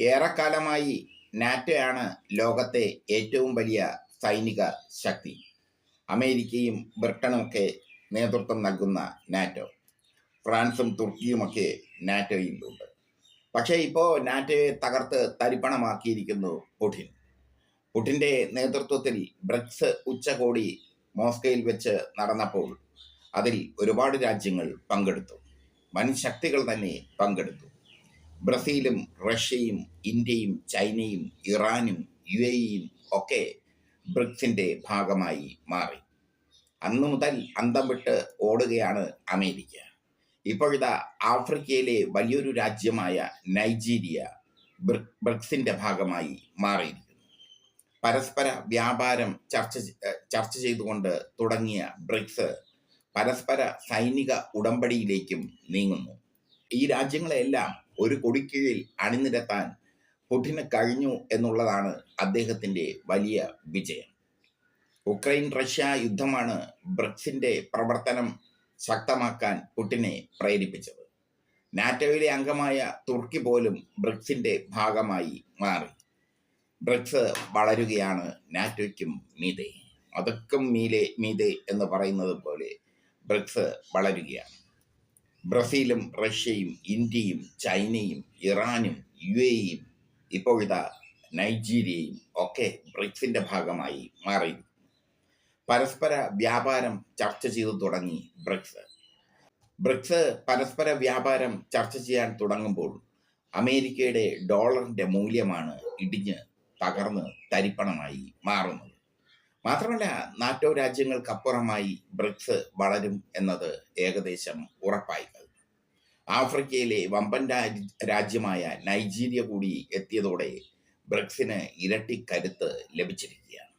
ഏറെക്കാലമായി നാറ്റോയാണ് ലോകത്തെ ഏറ്റവും വലിയ സൈനിക ശക്തി. അമേരിക്കയും ബ്രിട്ടനുമൊക്കെ നേതൃത്വം നൽകുന്ന നാറ്റോ. ഫ്രാൻസും തുർക്കിയുമൊക്കെ നാറ്റോയിലുണ്ട് പക്ഷേ ഇപ്പോൾ നാറ്റോയെ തകർത്ത് തരിപ്പണമാക്കിയിരിക്കുന്നു പുടിൻ. പുടിന്റെ നേതൃത്വത്തിൽ ബ്രിക്സ് ഉച്ചകോടി മോസ്കോയിൽ വെച്ച് നടന്നപ്പോൾ അതിൽ ഒരുപാട് രാജ്യങ്ങൾ പങ്കെടുത്തു. വൻ ശക്തികൾ തന്നെ പങ്കെടുത്തു. ബ്രസീലും റഷ്യയും ഇന്ത്യയും ചൈനയും ഇറാനും യു എയും ഒക്കെ ബ്രിക്സിന്റെ ഭാഗമായി മാറി. അന്നു മുതൽ അന്തം വിട്ട് ഓടുകയാണ് അമേരിക്ക. ഇപ്പോഴിതാ ആഫ്രിക്കയിലെ വലിയൊരു രാജ്യമായ നൈജീരിയ ബ്രിക്സിന്റെ ഭാഗമായി മാറിയിരിക്കുന്നു. പരസ്പര വ്യാപാരം ചർച്ച ചർച്ച ചെയ്തുകൊണ്ട് തുടങ്ങിയ ബ്രിക്സ് പരസ്പര സൈനിക ഉടമ്പടിയിലേക്കും നീങ്ങുന്നു. ഈ രാജ്യങ്ങളെല്ലാം ഒരു കൊടിക്കീഴിൽ അണിനിരത്താൻ പുടിന് കഴിഞ്ഞു എന്നുള്ളതാണ് അദ്ദേഹത്തിന്റെ വലിയ വിജയം. ഉക്രൈൻ റഷ്യ യുദ്ധമാണ് ബ്രിക്സിന്റെ പ്രവർത്തനം ശക്തമാക്കാൻ പുടിനെ പ്രേരിപ്പിച്ചത്. നാറ്റോയിലെ അംഗമായ തുർക്കി പോലും ബ്രിക്സിന്റെ ഭാഗമായി മാറി. ബ്രിക്സ് വളരുകയാണ് നാറ്റോയ്ക്കും മീതെ. അതൊക്കെ മീലെ മീതെ എന്ന് പറയുന്നത് പോലെ ബ്രിക്സ് വളരുകയാണ്. ബ്രസീലും റഷ്യയും ഇന്ത്യയും ചൈനയും ഇറാനും യു എയും ഇപ്പോഴിതാ നൈജീരിയയും ഒക്കെ ബ്രിക്സിന്റെ ഭാഗമായി മാറി. പരസ്പര വ്യാപാരം ചർച്ച ചെയ്തു തുടങ്ങി ബ്രിക്സ്. ബ്രിക്സ് പരസ്പര വ്യാപാരം ചർച്ച ചെയ്യാൻ തുടങ്ങുമ്പോൾ അമേരിക്കയുടെ ഡോളറിന്റെ മൂല്യമാണ് ഇടിഞ്ഞ് തകർന്ന് തരിപ്പണമായി മാറുന്നത്. മാത്രമല്ല നാറ്റോ രാജ്യങ്ങൾക്കപ്പുറമായി ബ്രിക്സ് വളരും എന്നത് ഏകദേശം ഉറപ്പായി കഴിഞ്ഞു. ആഫ്രിക്കയിലെ വമ്പൻ രാജ്യമായ നൈജീരിയ കൂടി എത്തിയതോടെ ബ്രിക്സിന് ഇരട്ടി കരുത്ത് ലഭിച്ചിരിക്കുകയാണ്.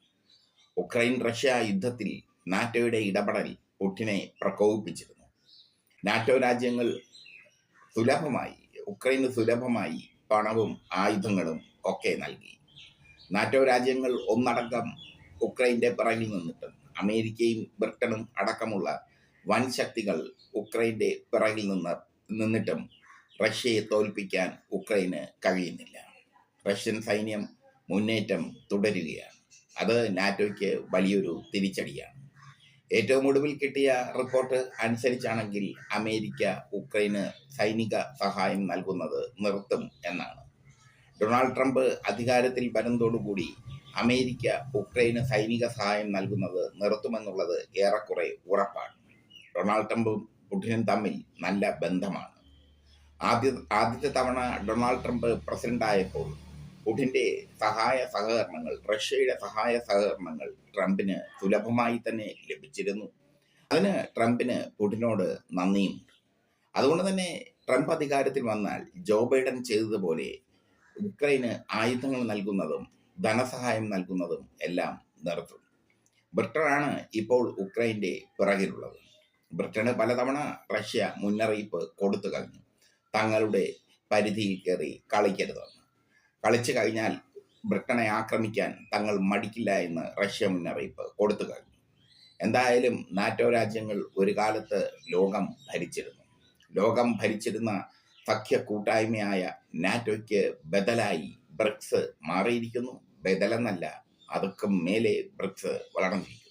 ഉക്രൈൻ റഷ്യ യുദ്ധത്തിൽ നാറ്റോയുടെ ഇടപെടൽ പുട്ടിനെ പ്രകോപിപ്പിച്ചിരുന്നു. നാറ്റോ രാജ്യങ്ങൾ സുലഭമായി ഉക്രൈന് സുലഭമായി പണവും ആയുധങ്ങളും ഒക്കെ നൽകി. നാറ്റോ രാജ്യങ്ങൾ ഒന്നടങ്കം ഉക്രൈന്റെ പിറകിൽ നിന്നിട്ട് അമേരിക്കയും ബ്രിട്ടനും അടക്കമുള്ള വൻ ശക്തികൾ ഉക്രൈന്റെ പിറകിൽ നിന്ന് നിന്നിട്ടും റഷ്യയെ തോൽപ്പിക്കാൻ ഉക്രൈന് കഴിയുന്നില്ല. റഷ്യൻ സൈന്യം മുന്നേറ്റം തുടരുകയാണ്. അത് നാറ്റോയ്ക്ക് വലിയൊരു തിരിച്ചടിയാണ്. ഏറ്റവും ഒടുവിൽ കിട്ടിയ റിപ്പോർട്ട് അനുസരിച്ചാണെങ്കിൽ അമേരിക്ക ഉക്രൈന് സൈനിക സഹായം നൽകുന്നത് നിർത്തും എന്നാണ്. ഡൊണാൾഡ് ട്രംപ് അധികാരത്തിൽ വരുന്നതോടുകൂടി അമേരിക്ക ഉക്രൈന് സൈനിക സഹായം നൽകുന്നത് നിർത്തുമെന്നുള്ളത് ഏറെക്കുറെ ഉറപ്പാണ്. ഡൊണാൾഡ് ട്രംപും പുടിനും തമ്മിൽ നല്ല ബന്ധമാണ്. ആദ്യ ആദ്യത്തെ തവണ ഡൊണാൾഡ് ട്രംപ് പ്രസിഡന്റ് ആയപ്പോൾ പുടിന്റെ സഹായ സഹകരണങ്ങൾ റഷ്യയുടെ സഹായ സഹകരണങ്ങൾ ട്രംപിന് സുലഭമായി തന്നെ ലഭിച്ചിരുന്നു. അതിന് ട്രംപിന് പുടിനോട് നന്ദിയുണ്ട് അതുകൊണ്ട് തന്നെ ട്രംപ് അധികാരത്തിൽ വന്നാൽ ജോ ബൈഡൻ ചെയ്തതുപോലെ ഉക്രൈന് ആയുധങ്ങൾ നൽകുന്നതും ധനസഹായം നൽകുന്നതും എല്ലാം നിർത്തും ബ്രിട്ടനാണ് ഇപ്പോൾ ഉക്രൈന്റെ പിറകിലുള്ളത്. ബ്രിട്ടന് പലതവണ റഷ്യ മുന്നറിയിപ്പ് കൊടുത്തു കഴിഞ്ഞു. തങ്ങളുടെ പരിധിയിൽ കയറി കളിക്കരുതെന്ന് കളിച്ചു കഴിഞ്ഞാൽ ബ്രിട്ടനെ ആക്രമിക്കാൻ തങ്ങൾ മടിക്കില്ല എന്ന് റഷ്യ മുന്നറിയിപ്പ് കൊടുത്തു കഴിഞ്ഞു. എന്തായാലും നാറ്റോ രാജ്യങ്ങൾ ഒരു കാലത്ത് ലോകം ഭരിച്ചിരുന്നു. ലോകം ഭരിച്ചിരുന്ന സഖ്യ കൂട്ടായ്മയായ നാറ്റോയ്ക്ക് ബദലായി ബ്രിക്സ് മാറിയിരിക്കുന്നു. ബദലെന്നല്ല അതൊക്കെ മേലെ ബ്രിക്സ് വളർന്നിരിക്കുന്നു.